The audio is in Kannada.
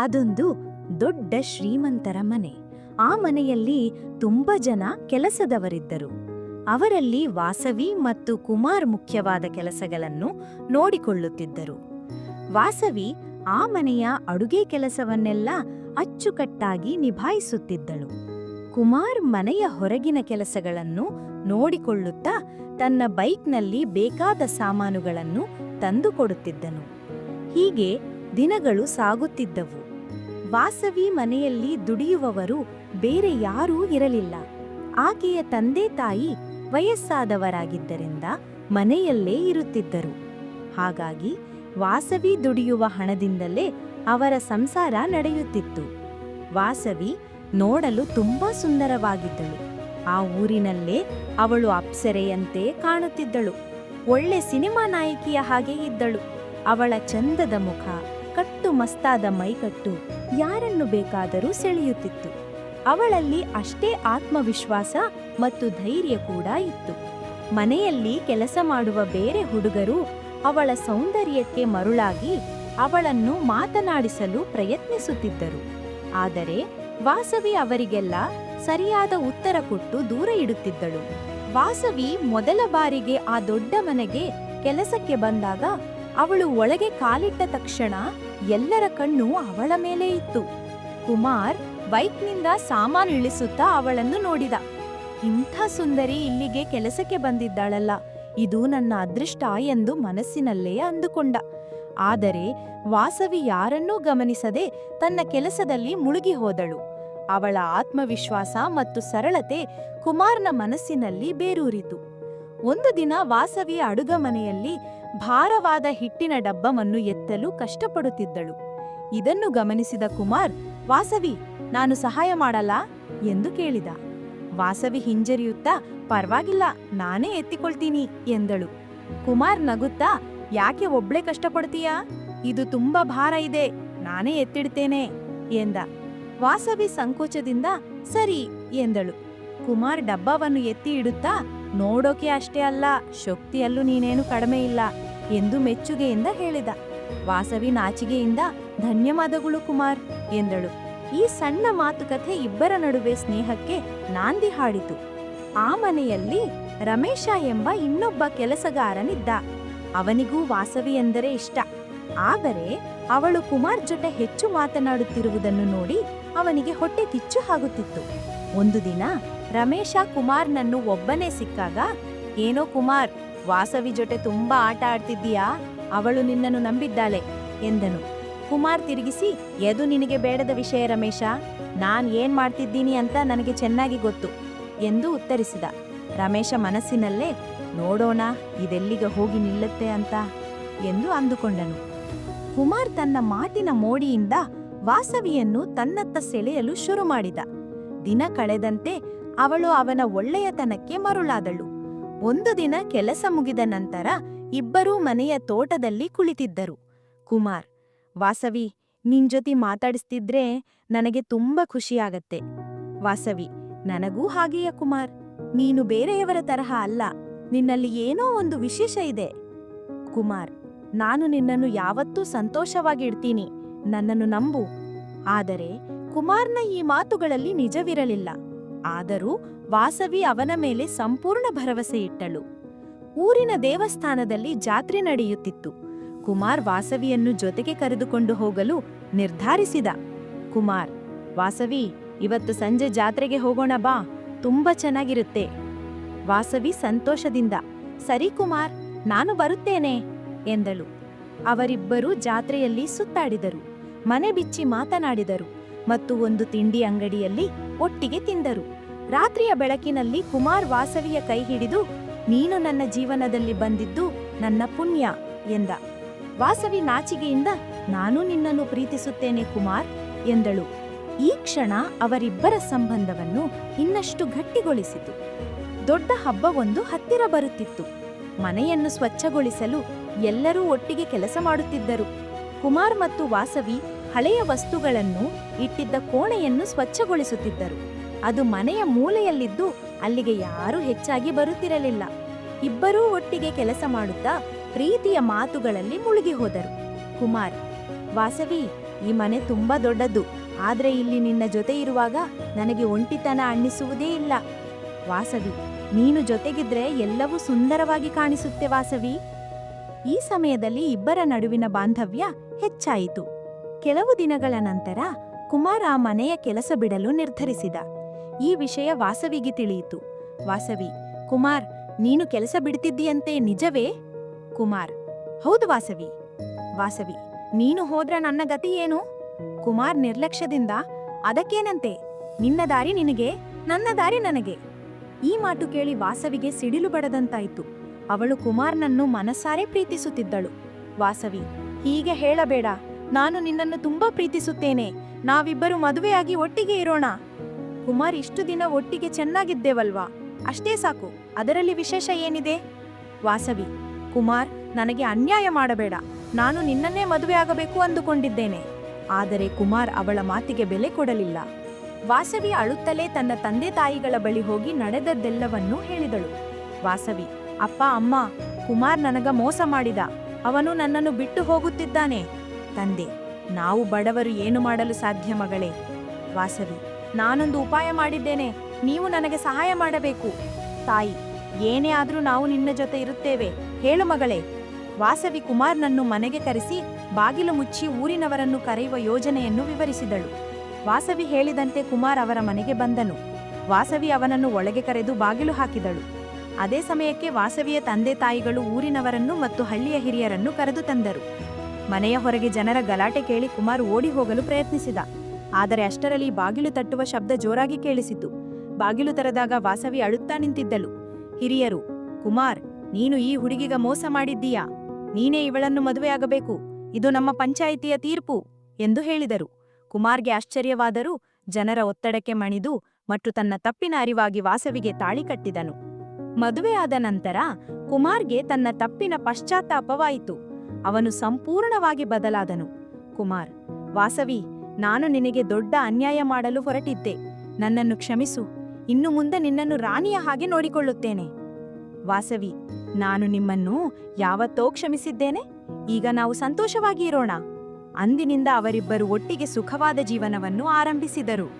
ಅದೊಂದು ದೊಡ್ಡ ಶ್ರೀಮಂತರ ಮನೆ. ಆ ಮನೆಯಲ್ಲಿ ತುಂಬ ಜನ ಕೆಲಸದವರಿದ್ದರು. ಅವರಲ್ಲಿ ವಾಸವಿ ಮತ್ತು ಕುಮಾರ್ ಮುಖ್ಯವಾದ ಕೆಲಸಗಳನ್ನು ನೋಡಿಕೊಳ್ಳುತ್ತಿದ್ದರು. ವಾಸವಿ ಆ ಮನೆಯ ಅಡುಗೆ ಕೆಲಸವನ್ನೆಲ್ಲ ಅಚ್ಚುಕಟ್ಟಾಗಿ ನಿಭಾಯಿಸುತ್ತಿದ್ದಳು. ಕುಮಾರ್ ಮನೆಯ ಹೊರಗಿನ ಕೆಲಸಗಳನ್ನು ನೋಡಿಕೊಳ್ಳುತ್ತಾ ತನ್ನ ಬೈಕ್ನಲ್ಲಿ ಬೇಕಾದ ಸಾಮಾನುಗಳನ್ನು ತಂದುಕೊಡುತ್ತಿದ್ದನು. ಹೀಗೆ ದಿನಗಳು ಸಾಗುತ್ತಿದ್ದವು. ವಾಸವಿ ಮನೆಯಲ್ಲಿ ದುಡಿಯುವವರು ಬೇರೆ ಯಾರೂ ಇರಲಿಲ್ಲ. ಆಕೆಯ ತಂದೆ ತಾಯಿ ವಯಸ್ಸಾದವರಾಗಿದ್ದರಿಂದ ಮನೆಯಲ್ಲೇ ಇರುತ್ತಿದ್ದರು. ಹಾಗಾಗಿ ವಾಸವಿ ದುಡಿಯುವ ಹಣದಿಂದಲೇ ಅವರ ಸಂಸಾರ ನಡೆಯುತ್ತಿತ್ತು. ವಾಸವಿ ನೋಡಲು ತುಂಬಾ ಸುಂದರವಾಗಿದ್ದಳು. ಆ ಊರಿನಲ್ಲೇ ಅವಳು ಅಪ್ಸರೆಯಂತೆ ಕಾಣುತ್ತಿದ್ದಳು. ಒಳ್ಳೆ ಸಿನಿಮಾ ನಾಯಕಿಯ ಹಾಗೆ ಇದ್ದಳು. ಅವಳ ಚಂದದ ಮುಖ ಮಸ್ತಾದ ಮೈಕಟ್ಟು ಯಾರನ್ನು ಬೇಕಾದರೂ ಸೆಳೆಯುತ್ತಿತ್ತು. ಅವಳಲ್ಲಿ ಅಷ್ಟೇ ಆತ್ಮವಿಶ್ವಾಸ ಮತ್ತು ಧೈರ್ಯ ಕೂಡ ಇತ್ತು. ಮನೆಯಲ್ಲಿ ಕೆಲಸ ಮಾಡುವ ಬೇರೆ ಹುಡುಗರು ಅವಳ ಸೌಂದರ್ಯಕ್ಕೆ ಮರುಳಾಗಿ ಅವಳನ್ನು ಮಾತನಾಡಿಸಲು ಪ್ರಯತ್ನಿಸುತ್ತಿದ್ದರು. ಆದರೆ ವಾಸವಿ ಅವರಿಗೆಲ್ಲ ಸರಿಯಾದ ಉತ್ತರ ಕೊಟ್ಟು ದೂರ ಇಡುತ್ತಿದ್ದಳು. ವಾಸವಿ ಮೊದಲ ಬಾರಿಗೆ ಆ ದೊಡ್ಡ ಮನೆಗೆ ಕೆಲಸಕ್ಕೆ ಬಂದಾಗ ಅವಳು ಒಳಗೆ ಕಾಲಿಟ್ಟ ತಕ್ಷಣ ಎಲ್ಲರ ಕಣ್ಣು ಅವಳ ಮೇಲೆ ಇತ್ತು. ಕುಮಾರ್ ಬೈಕ್ನಿಂದ ಸಾಮಾನು ಇಳಿಸುತ್ತಾ ಅವಳನ್ನು ನೋಡಿದ. ಇಂಥ ಸುಂದರಿ ಇಲ್ಲಿಗೆ ಕೆಲಸಕ್ಕೆ ಬಂದಿದ್ದಾಳಲ್ಲ, ಇದು ನನ್ನ ಅದೃಷ್ಟ ಎಂದು ಮನಸ್ಸಿನಲ್ಲೇ ಅಂದುಕೊಂಡ. ಆದರೆ ವಾಸವಿ ಯಾರನ್ನೂ ಗಮನಿಸದೆ ತನ್ನ ಕೆಲಸದಲ್ಲಿ ಮುಳುಗಿ ಹೋದಳು. ಅವಳ ಆತ್ಮವಿಶ್ವಾಸ ಮತ್ತು ಸರಳತೆ ಕುಮಾರ್ನ ಮನಸ್ಸಿನಲ್ಲಿ ಬೇರೂರಿತು. ಒಂದು ದಿನ ವಾಸವಿ ಅಡುಗ ಮನೆಯಲ್ಲಿ ಭಾರವಾದ ಹಿಟ್ಟಿನ ಡಬ್ಬವನ್ನು ಎತ್ತಲು ಕಷ್ಟಪಡುತ್ತಿದ್ದಳು. ಇದನ್ನು ಗಮನಿಸಿದ ಕುಮಾರ್, ವಾಸವಿ, ನಾನು ಸಹಾಯ ಮಾಡಲ್ಲ? ಎಂದು ಕೇಳಿದ. ವಾಸವಿ ಹಿಂಜರಿಯುತ್ತಾ, ಪರವಾಗಿಲ್ಲ, ನಾನೇ ಎತ್ತಿಕೊಳ್ತೀನಿ ಎಂದಳು. ಕುಮಾರ್ ನಗುತ್ತಾ, ಯಾಕೆ ಒಬ್ಳೆ ಕಷ್ಟಪಡ್ತೀಯಾ? ಇದು ತುಂಬಾ ಭಾರ ಇದೆ, ನಾನೇ ಎತ್ತಿಡ್ತೇನೆ ಎಂದ. ವಾಸವಿ ಸಂಕೋಚದಿಂದ, ಸರಿ ಎಂದಳು. ಕುಮಾರ್ ಡಬ್ಬವನ್ನು ಎತ್ತಿ ಇಡುತ್ತಾ ನೋಡೋಕೆ ಅಷ್ಟೇ ಅಲ್ಲ, ಶಕ್ತಿಯಲ್ಲೂ ನೀನೇನು ಕಡಿಮೆ ಇಲ್ಲ ಎಂದು ಮೆಚ್ಚುಗೆಯಿಂದ ಹೇಳಿದ. ವಾಸವಿ ನಾಚಿಗೆಯಿಂದ ಧನ್ಯವಾದಗಳು ಕುಮಾರ್ ಎಂದಳು. ಈ ಸಣ್ಣ ಮಾತುಕತೆ ಇಬ್ಬರ ನಡುವೆ ಸ್ನೇಹಕ್ಕೆ ನಾಂದಿ ಹಾಡಿತು. ಆ ಮನೆಯಲ್ಲಿ ರಮೇಶ ಎಂಬ ಇನ್ನೊಬ್ಬ ಕೆಲಸಗಾರನಿದ್ದ. ಅವನಿಗೂ ವಾಸವಿ ಎಂದರೆ ಇಷ್ಟ. ಆದರೆ ಅವಳು ಕುಮಾರ್ ಜೊತೆ ಹೆಚ್ಚು ಮಾತನಾಡುತ್ತಿರುವುದನ್ನು ನೋಡಿ ಅವನಿಗೆ ಹೊಟ್ಟೆ ಕಿಚ್ಚು ಆಗುತ್ತಿತ್ತು. ಒಂದು ದಿನ ರಮೇಶ ಕುಮಾರ್ನನ್ನು ಒಬ್ಬನೇ ಸಿಕ್ಕಾಗ, ಏನೋ ಕುಮಾರ್, ವಾಸವಿ ಜೊತೆ ತುಂಬಾ ಆಟ ಆಡ್ತಿದ್ದೀಯಾ? ಅವಳು ನಿನ್ನನ್ನು ನಂಬಿದ್ದಾಳೆ, ಎಂದನು. ಕುಮಾರ್ ತಿರುಗಿಸಿ, ಎದು ನಿನಗೆ ಬೇಡದ ವಿಷಯ ರಮೇಶ, ನಾನ್ ಏನ್ ಮಾಡ್ತಿದ್ದೀನಿ ಅಂತ ನನಗೆ ಚೆನ್ನಾಗಿ ಗೊತ್ತು, ಎಂದು ಉತ್ತರಿಸಿದ. ರಮೇಶ ಮನಸ್ಸಿನಲ್ಲೇ, ನೋಡೋಣ, ಇದೆಲ್ಲಿಗೆ ಹೋಗಿ ನಿಲ್ಲುತ್ತೆ ಅಂತ, ಎಂದು ಅಂದುಕೊಂಡನು. ಕುಮಾರ್ ತನ್ನ ಮಾತಿನ ಮೋಡಿಯಿಂದ ವಾಸವಿಯನ್ನು ತನ್ನತ್ತ ಸೆಳೆಯಲು ಶುರು ಮಾಡಿದ. ದಿನ ಕಳೆದಂತೆ ಅವಳು ಅವನ ಒಳ್ಳೆಯತನಕ್ಕೆ ಮರುಳಾದಳು. ಒಂದು ದಿನ ಕೆಲಸ ಮುಗಿದ ನಂತರ ಇಬ್ಬರೂ ಮನೆಯ ತೋಟದಲ್ಲಿ ಕುಳಿತಿದ್ದರು. ಕುಮಾರ್, ವಾಸವಿ, ನಿನ್ ಜೊತೆ ಮಾತಾಡಿಸ್ತಿದ್ರೆ ನನಗೆ ತುಂಬಾ ಖುಷಿಯಾಗತ್ತೆ. ವಾಸವಿ, ನನಗೂ ಹಾಗೆಯ ಕುಮಾರ್. ನೀನು ಬೇರೆಯವರ ತರಹ ಅಲ್ಲ. ನಿನ್ನಲ್ಲಿ ಏನೋ ಒಂದು ವಿಶೇಷ ಇದೆ. ಕುಮಾರ್, ನಾನು ನಿನ್ನನ್ನು ಯಾವತ್ತೂ ಸಂತೋಷವಾಗಿಡ್ತೀನಿ. ನನ್ನನ್ನು ನಂಬು. ಆದರೆ ಕುಮಾರ್ನ ಈ ಮಾತುಗಳಲ್ಲಿ ನಿಜವಿರಲಿಲ್ಲ. ಆದರೂ ವಾಸವಿ ಅವನ ಮೇಲೆ ಸಂಪೂರ್ಣ ಭರವಸೆ ಇಟ್ಟಳು. ಊರಿನ ದೇವಸ್ಥಾನದಲ್ಲಿ ಜಾತ್ರೆ ನಡೆಯುತ್ತಿತ್ತು. ಕುಮಾರ್ ವಾಸವಿಯನ್ನು ಜೊತೆಗೆ ಕರೆದುಕೊಂಡು ಹೋಗಲು ನಿರ್ಧರಿಸಿದ. ಕುಮಾರ್, ವಾಸವಿ, ಇವತ್ತು ಸಂಜೆ ಜಾತ್ರೆಗೆ ಹೋಗೋಣ ಬಾ. ತುಂಬಾ ಚೆನ್ನಾಗಿರುತ್ತೆ. ವಾಸವಿ ಸಂತೋಷದಿಂದ, ಸರಿ ಕುಮಾರ್, ನಾನು ಬರುತ್ತೇನೆ, ಎಂದಳು. ಅವರಿಬ್ಬರೂ ಜಾತ್ರೆಯಲ್ಲಿ ಸುತ್ತಾಡಿದರು. ಮನೆ ಬಿಚ್ಚಿ ಮಾತನಾಡಿದರು. ಮತ್ತು ಒಂದು ತಿಂಡಿ ಅಂಗಡಿಯಲ್ಲಿ ಒಟ್ಟಿಗೆ ತಿಂದರು. ರಾತ್ರಿಯ ಬೆಳಕಿನಲ್ಲಿ ಕುಮಾರ್ ವಾಸವಿಯ ಕೈ ಹಿಡಿದು, ನೀನು ನನ್ನ ಜೀವನದಲ್ಲಿ ಬಂದಿದ್ದು ನನ್ನ ಪುಣ್ಯ ಎಂದ. ವಾಸವಿ ನಾಚಿಗೆಯಿಂದ ನಾನು ನಿನ್ನನ್ನು ಪ್ರೀತಿಸುತ್ತೇನೆ ಕುಮಾರ್ ಎಂದಳು. ಈ ಕ್ಷಣ ಅವರಿಬ್ಬರ ಸಂಬಂಧವನ್ನು ಇನ್ನಷ್ಟು ಗಟ್ಟಿಗೊಳಿಸಿತು. ದೊಡ್ಡ ಹಬ್ಬವೊಂದು ಹತ್ತಿರ ಬರುತ್ತಿತ್ತು. ಮನೆಯನ್ನು ಸ್ವಚ್ಛಗೊಳಿಸಲು ಎಲ್ಲರೂ ಒಟ್ಟಿಗೆ ಕೆಲಸ ಮಾಡುತ್ತಿದ್ದರು. ಕುಮಾರ್ ಮತ್ತು ವಾಸವಿ ಹಳೆಯ ವಸ್ತುಗಳನ್ನು ಇಟ್ಟಿದ್ದ ಕೋಣೆಯನ್ನು ಸ್ವಚ್ಛಗೊಳಿಸುತ್ತಿದ್ದರು. ಅದು ಮನೆಯ ಮೂಲೆಯಲ್ಲಿದ್ದು ಅಲ್ಲಿಗೆ ಯಾರೂ ಹೆಚ್ಚಾಗಿ ಬರುತ್ತಿರಲಿಲ್ಲ. ಇಬ್ಬರೂ ಒಟ್ಟಿಗೆ ಕೆಲಸ ಮಾಡುತ್ತಾ ಪ್ರೀತಿಯ ಮಾತುಗಳಲ್ಲಿ ಮುಳುಗಿ ಹೋದರು. ಕುಮಾರ್, ವಾಸವಿ, ಈ ಮನೆ ತುಂಬಾ ದೊಡ್ಡದು. ಆದ್ರೆ ಇಲ್ಲಿ ನಿನ್ನ ಜೊತೆ ಇರುವಾಗ ನನಗೆ ಒಂಟಿತನ ಅನ್ನಿಸುವುದೇ ಇಲ್ಲ. ವಾಸವಿ, ನೀನು ಜೊತೆಗಿದ್ರೆ ಎಲ್ಲವೂ ಸುಂದರವಾಗಿ ಕಾಣಿಸುತ್ತೆ ವಾಸವಿ. ಈ ಸಮಯದಲ್ಲಿ ಇಬ್ಬರ ನಡುವಿನ ಬಾಂಧವ್ಯ ಹೆಚ್ಚಾಯಿತು. ಕೆಲವು ದಿನಗಳ ನಂತರ ಕುಮಾರ್ ಆ ಮನೆಯ ಕೆಲಸ ಬಿಡಲು ನಿರ್ಧರಿಸಿದ. ಈ ವಿಷಯ ವಾಸವಿಗೆ ತಿಳಿಯಿತು. ವಾಸವಿ, ಕುಮಾರ್, ನೀನು ಕೆಲಸ ಬಿಡ್ತಿದ್ದೀಯಂತೆ ನಿಜವೇ? ಕುಮಾರ್. ಹೌದು ವಾಸವಿ. ವಾಸವಿ, ನೀನು ಹೋದ್ರ ನನ್ನ ಗತಿ ಏನು? ಕುಮಾರ್ ನಿರ್ಲಕ್ಷ್ಯದಿಂದ, ಅದಕ್ಕೇನಂತೆ? ನಿನ್ನ ದಾರಿ ನಿನಗೆ, ನನ್ನ ದಾರಿ ನನಗೆ. ಈ ಮಾತು ಕೇಳಿ ವಾಸವಿಗೆ ಸಿಡಿಲು ಬಡದಂತಾಯಿತು. ಅವಳು ಕುಮಾರ್ನನ್ನು ಮನಸಾರೆ ಪ್ರೀತಿಸುತ್ತಿದ್ದಳು. ವಾಸವಿ, ಹೀಗೆ ಹೇಳಬೇಡ. ನಾನು ನಿನ್ನನ್ನು ತುಂಬಾ ಪ್ರೀತಿಸುತ್ತೇನೆ. ನಾವಿಬ್ಬರು ಮದುವೆಯಾಗಿ ಒಟ್ಟಿಗೆ ಇರೋಣ. ಕುಮಾರ್, ಇಷ್ಟು ದಿನ ಒಟ್ಟಿಗೆ ಚೆನ್ನಾಗಿದ್ದೇವಲ್ವಾ? ಅಷ್ಟೇ ಸಾಕು. ಅದರಲ್ಲಿ ವಿಶೇಷ ಏನಿದೆ? ವಾಸವಿ, ಕುಮಾರ್, ನನಗೆ ಅನ್ಯಾಯ ಮಾಡಬೇಡ. ನಾನು ನಿನ್ನನ್ನೇ ಮದುವೆ ಆಗಬೇಕು ಅಂದುಕೊಂಡಿದ್ದೇನೆ. ಆದರೆ ಕುಮಾರ್ ಅವಳ ಮಾತಿಗೆ ಬೆಲೆ ಕೊಡಲಿಲ್ಲ. ವಾಸವಿ ಅಳುತ್ತಲೇ ತನ್ನ ತಂದೆ ತಾಯಿಗಳ ಬಳಿ ಹೋಗಿ ನಡೆದದ್ದೆಲ್ಲವನ್ನೂ ಹೇಳಿದಳು. ವಾಸವಿ, ಅಪ್ಪ, ಅಮ್ಮ, ಕುಮಾರ್ ನನಗ ಮೋಸ ಮಾಡಿದ. ಅವನು ನನ್ನನ್ನು ಬಿಟ್ಟು ಹೋಗುತ್ತಿದ್ದಾನೆ. ತಂದೆ, ನಾವು ಬಡವರು ಏನು ಮಾಡಲು ಸಾಧ್ಯ ಮಗಳೇ? ವಾಸವಿ, ನಾನೊಂದು ಉಪಾಯ ಮಾಡಿದ್ದೇನೆ, ನೀವು ನನಗೆ ಸಹಾಯ ಮಾಡಬೇಕು. ತಾಯಿ, ಏನೇ ಆದರೂ ನಾವು ನಿನ್ನ ಜೊತೆ ಇರುತ್ತೇವೆ, ಹೇಳು ಮಗಳೇ. ವಾಸವಿ ಕುಮಾರ್ನನ್ನು ಮನೆಗೆ ಕರೆಸಿ ಬಾಗಿಲು ಮುಚ್ಚಿ ಊರಿನವರನ್ನು ಕರೆಯುವ ಯೋಜನೆಯನ್ನು ವಿವರಿಸಿದಳು. ವಾಸವಿ ಹೇಳಿದಂತೆ ಕುಮಾರ್ ಅವರ ಮನೆಗೆ ಬಂದನು. ವಾಸವಿ ಅವನನ್ನು ಒಳಗೆ ಕರೆದು ಬಾಗಿಲು ಹಾಕಿದಳು. ಅದೇ ಸಮಯಕ್ಕೆ ವಾಸವಿಯ ತಂದೆ ತಾಯಿಗಳು ಊರಿನವರನ್ನು ಮತ್ತು ಹಳ್ಳಿಯ ಹಿರಿಯರನ್ನು ಕರೆದು ತಂದರು. ಮನೆಯ ಹೊರಗೆ ಜನರ ಗಲಾಟೆ ಕೇಳಿ ಕುಮಾರ್ ಓಡಿ ಹೋಗಲು ಪ್ರಯತ್ನಿಸಿದ. ಆದರೆ ಅಷ್ಟರಲ್ಲಿ ಬಾಗಿಲು ತಟ್ಟುವ ಶಬ್ದ ಜೋರಾಗಿ ಕೇಳಿಸಿತು ಬಾಗಿಲು ತರದಾಗ ವಾಸವಿ ಅಳುತ್ತಾ ನಿಂತಿದ್ದಳು. ಹಿರಿಯರು, ಕುಮಾರ್, ನೀನು ಈ ಹುಡುಗಿಗ ಮೋಸ ಮಾಡಿದ್ದೀಯಾ? ನೀನೇ ಇವಳನ್ನು ಮದುವೆಯಾಗಬೇಕು. ಇದು ನಮ್ಮ ಪಂಚಾಯಿತಿಯ ತೀರ್ಪು, ಎಂದು ಹೇಳಿದರು. ಕುಮಾರ್ಗೆ ಆಶ್ಚರ್ಯವಾದರೂ ಜನರ ಒತ್ತಡಕ್ಕೆ ಮಣಿದು ಮತ್ತು ತನ್ನ ತಪ್ಪಿನ ಅರಿವಾಗಿ ವಾಸವಿಗೆ ತಾಳಿ ಕಟ್ಟಿದನು. ಮದುವೆಯಾದ ನಂತರ ಕುಮಾರ್ಗೆ ತನ್ನ ತಪ್ಪಿನ ಪಶ್ಚಾತ್ತಾಪವಾಯಿತು. ಅವನು ಸಂಪೂರ್ಣವಾಗಿ ಬದಲಾದನು. ಕುಮಾರ್, ವಾಸವಿ, ನಾನು ನಿನಗೆ ದೊಡ್ಡ ಅನ್ಯಾಯ ಮಾಡಲು ಹೊರಟಿದ್ದೆ. ನನ್ನನ್ನು ಕ್ಷಮಿಸು. ಇನ್ನು ಮುಂದೆ ನಿನ್ನನ್ನು ರಾಣಿಯ ಹಾಗೆ ನೋಡಿಕೊಳ್ಳುತ್ತೇನೆ. ವಾಸವಿ, ನಾನು ನಿಮ್ಮನ್ನು ಯಾವತ್ತೋ ಕ್ಷಮಿಸಿದ್ದೇನೆ. ಈಗ ನಾವು ಸಂತೋಷವಾಗಿ ಇರೋಣ. ಅಂದಿನಿಂದ ಅವರಿಬ್ಬರು ಒಟ್ಟಿಗೆ ಸುಖವಾದ ಜೀವನವನ್ನು ಆರಂಭಿಸಿದರು.